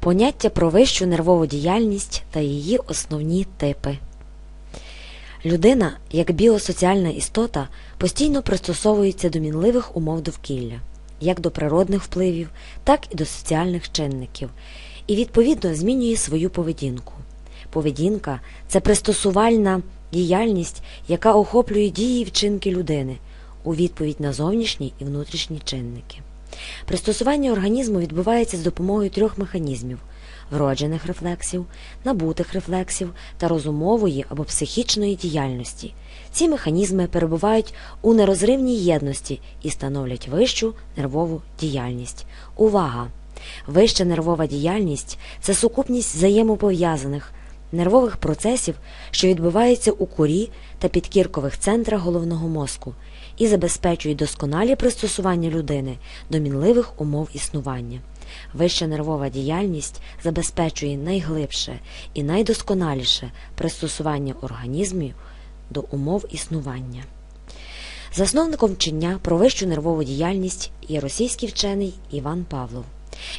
Поняття про вищу нервову діяльність та її основні типи. Людина, як біосоціальна істота, постійно пристосовується до мінливих умов довкілля, як до природних впливів, так і до соціальних чинників, і відповідно змінює свою поведінку. Поведінка це пристосувальна діяльність, яка охоплює дії і вчинки людини у відповідь на зовнішні і внутрішні чинники. Пристосування організму відбувається з допомогою трьох механізмів вроджених рефлексів, набутих рефлексів та розумової або психічної діяльності. Ці механізми перебувають у нерозривній єдності і становлять вищу нервову діяльність. Увага! Вища нервова діяльність це сукупність взаємопов'язаних нервових процесів, що відбуваються у корі та підкіркових центрах головного мозку і забезпечують досконалі пристосування людини до мінливих умов існування. Вища нервова діяльність забезпечує найглибше і найдосконаліше пристосування організмів до умов існування. Засновником вчення про вищу нервову діяльність є російський вчений Іван Павлов.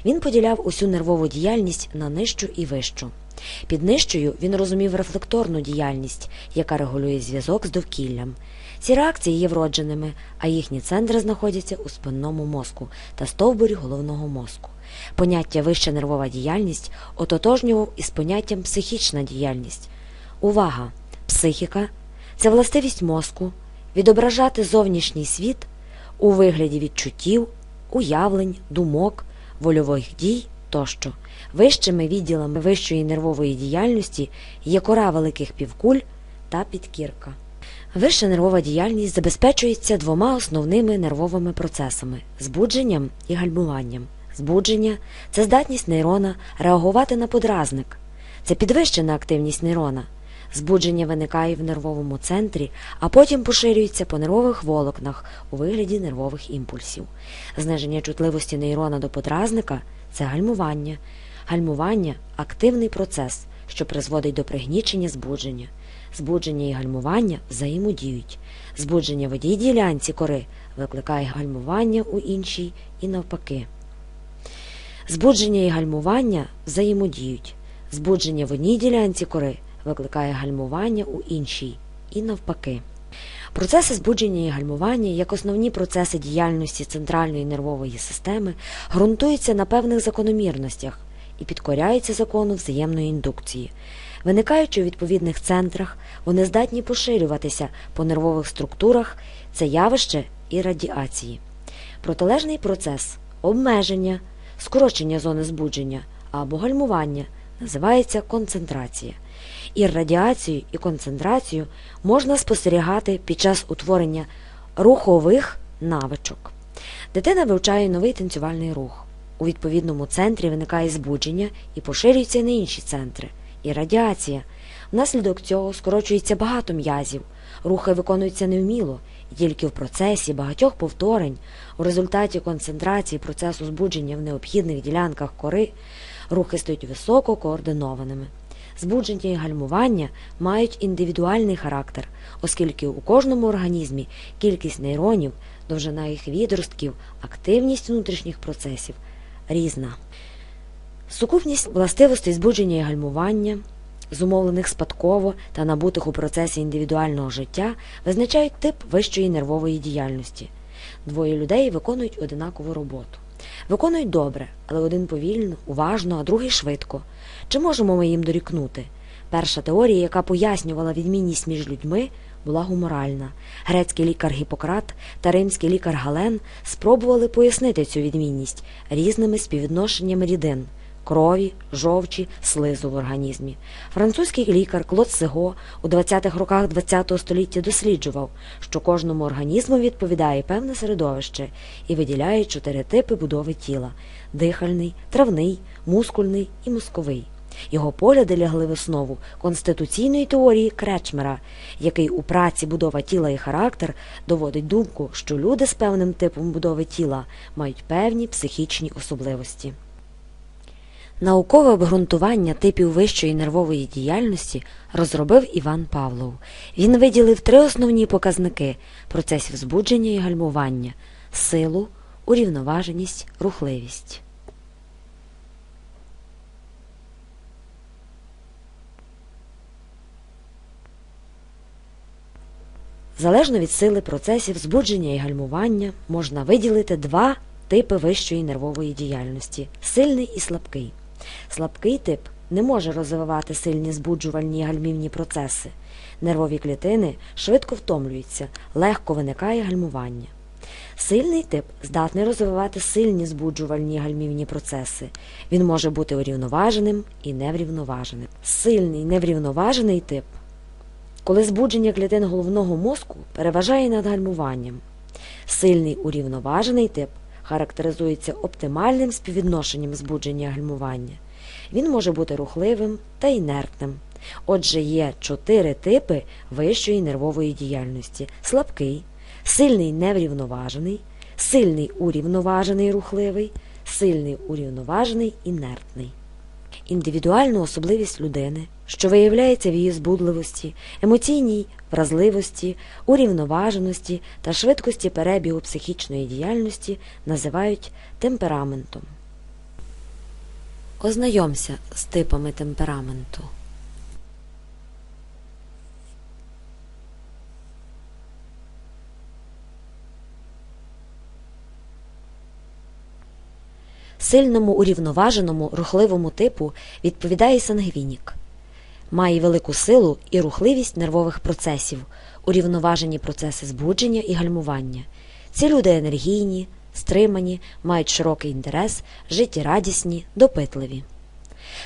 Він поділяв усю нервову діяльність на нижчу і вищу. Під нижчою він розумів рефлекторну діяльність, яка регулює зв'язок з довкіллям. Ці реакції є вродженими, а їхні центри знаходяться у спинному мозку та стовбурі головного мозку. Поняття вища нервова діяльність ототожнював із поняттям психічна діяльність. Увага! Психіка це властивість мозку відображати зовнішній світ у вигляді відчуттів, уявлень, думок, вольових дій тощо. Вищими відділами вищої нервової діяльності є кора великих півкуль та підкірка. Вища нервова діяльність забезпечується двома основними нервовими процесами збудженням і гальмуванням. Збудження це здатність нейрона реагувати на подразник, це підвищена активність нейрона. Збудження виникає в нервовому центрі, а потім поширюється по нервових волокнах у вигляді нервових імпульсів. Зниження чутливості нейрона до подразника це гальмування. Гальмування активний процес, що призводить до пригнічення збудження. Збудження і гальмування взаємодіють. Збудження в одній ділянці кори викликає гальмування у іншій і навпаки. Збудження і гальмування взаємодіють. Збудження в одній ділянці кори викликає гальмування у іншій і навпаки. Процеси збудження і гальмування, як основні процеси діяльності центральної нервової системи, ґрунтуються на певних закономірностях і підкоряються закону взаємної індукції. Виникаючи у відповідних центрах, вони здатні поширюватися по нервових структурах, це явище і радіації. Протилежний процес обмеження, скорочення зони збудження або гальмування називається концентрація. І радіацію і концентрацію можна спостерігати під час утворення рухових навичок. Дитина вивчає новий танцювальний рух. У відповідному центрі виникає збудження і поширюється на інші центри, і радіація. Внаслідок цього скорочується багато м'язів, рухи виконуються невміло, і тільки в процесі багатьох повторень, у результаті концентрації процесу збудження в необхідних ділянках кори, рухи стають високо координованими. Збудження і гальмування мають індивідуальний характер, оскільки у кожному організмі кількість нейронів, довжина їх відростків, активність внутрішніх процесів різна. Сукупність властивостей збудження і гальмування, зумовлених спадково та набутих у процесі індивідуального життя, визначають тип вищої нервової діяльності. Двоє людей виконують одинакову роботу. Виконують добре, але один повільно, уважно, а другий швидко. Чи можемо ми їм дорікнути? Перша теорія, яка пояснювала відмінність між людьми, була гуморальна. Грецький лікар Гіппократ та римський лікар Гален спробували пояснити цю відмінність різними співвідношеннями рідин крові, жовчі, слизу в організмі. Французький лікар Клод Сего у 20-х роках ХХ століття досліджував, що кожному організму відповідає певне середовище і виділяє чотири типи будови тіла дихальний, травний, мускульний і мозковий. Його погляди лягли в основу конституційної теорії Кречмера, який у праці будова тіла і характер доводить думку, що люди з певним типом будови тіла мають певні психічні особливості. Наукове обґрунтування типів вищої нервової діяльності розробив Іван Павлов. Він виділив три основні показники процесів збудження і гальмування силу, урівноваженість, рухливість. Залежно від сили процесів збудження і гальмування можна виділити два типи вищої нервової діяльності сильний і слабкий. Слабкий тип не може розвивати сильні збуджувальні гальмівні процеси. Нервові клітини швидко втомлюються, легко виникає гальмування. Сильний тип здатний розвивати сильні збуджувальні гальмівні процеси. Він може бути урівноваженим і неврівноваженим. Сильний неврівноважений тип коли збудження клітин головного мозку переважає над гальмуванням. Сильний урівноважений тип характеризується оптимальним співвідношенням збудження гальмування. Він може бути рухливим та інертним. Отже, є чотири типи вищої нервової діяльності: слабкий, сильний неврівноважений, сильний урівноважений рухливий, сильний урівноважений інертний. Індивідуальну особливість людини, що виявляється в її збудливості, емоційній вразливості, урівноваженості та швидкості перебігу психічної діяльності, називають темпераментом. Ознайомся з типами темпераменту. Сильному урівноваженому рухливому типу відповідає сангвінік. Має велику силу і рухливість нервових процесів, урівноважені процеси збудження і гальмування. Ці люди енергійні, стримані, мають широкий інтерес, життєрадісні, допитливі.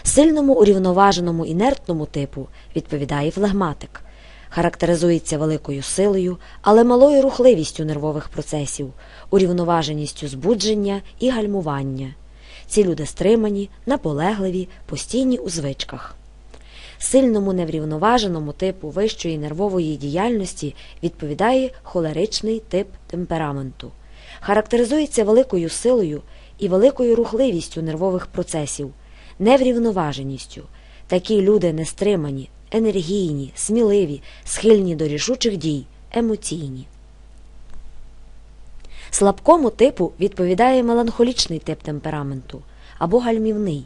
Сильному урівноваженому інертному типу відповідає флегматик. Характеризується великою силою, але малою рухливістю нервових процесів, урівноваженістю збудження і гальмування. Ці люди стримані, наполегливі, постійні у звичках. Сильному неврівноваженому типу вищої нервової діяльності відповідає холеричний тип темпераменту, характеризується великою силою і великою рухливістю нервових процесів, неврівноваженістю. Такі люди нестримані, енергійні, сміливі, схильні до рішучих дій, емоційні. Слабкому типу відповідає меланхолічний тип темпераменту або гальмівний.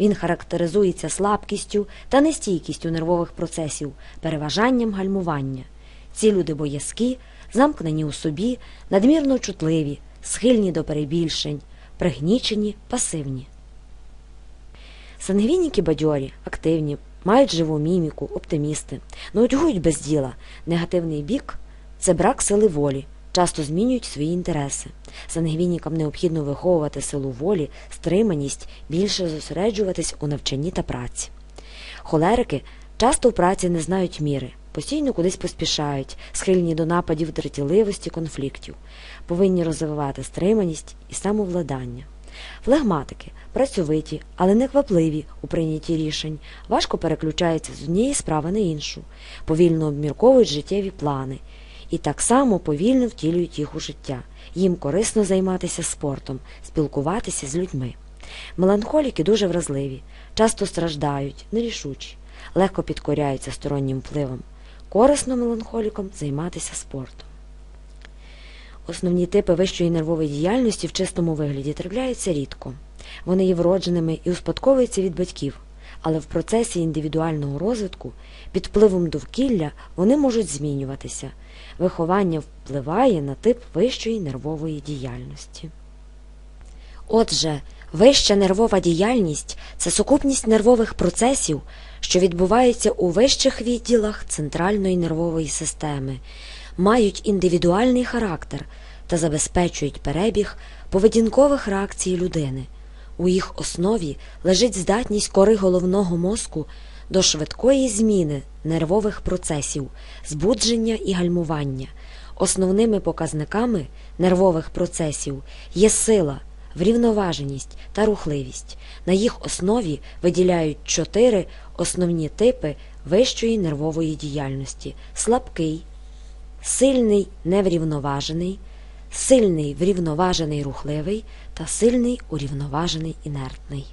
Він характеризується слабкістю та нестійкістю нервових процесів, переважанням гальмування. Ці люди боязкі, замкнені у собі, надмірно чутливі, схильні до перебільшень, пригнічені, пасивні. Сангвініки бадьорі, активні, мають живу міміку, оптимісти, нудьгують без діла. Негативний бік це брак сили волі часто змінюють свої інтереси. Сангвінікам необхідно виховувати силу волі, стриманість, більше зосереджуватись у навчанні та праці. Холерики часто в праці не знають міри, постійно кудись поспішають, схильні до нападів дратівливості, конфліктів, повинні розвивати стриманість і самовладання. Флегматики працьовиті, але неквапливі у прийнятті рішень, важко переключаються з однієї справи на іншу, повільно обмірковують життєві плани і так само повільно втілюють їх у життя. Їм корисно займатися спортом, спілкуватися з людьми. Меланхоліки дуже вразливі, часто страждають, нерішучі, легко підкоряються стороннім впливом. Корисно меланхолікам займатися спортом. Основні типи вищої нервової діяльності в чистому вигляді трапляються рідко. Вони є вродженими і успадковуються від батьків, але в процесі індивідуального розвитку під впливом довкілля вони можуть змінюватися, виховання впливає на тип вищої нервової діяльності. Отже, вища нервова діяльність це сукупність нервових процесів, що відбуваються у вищих відділах центральної нервової системи, мають індивідуальний характер та забезпечують перебіг поведінкових реакцій людини. У їх основі лежить здатність кори головного мозку до швидкої зміни нервових процесів, збудження і гальмування. Основними показниками нервових процесів є сила, врівноваженість та рухливість. На їх основі виділяють чотири основні типи вищої нервової діяльності: слабкий, сильний неврівноважений, сильний врівноважений рухливий та сильний урівноважений інертний.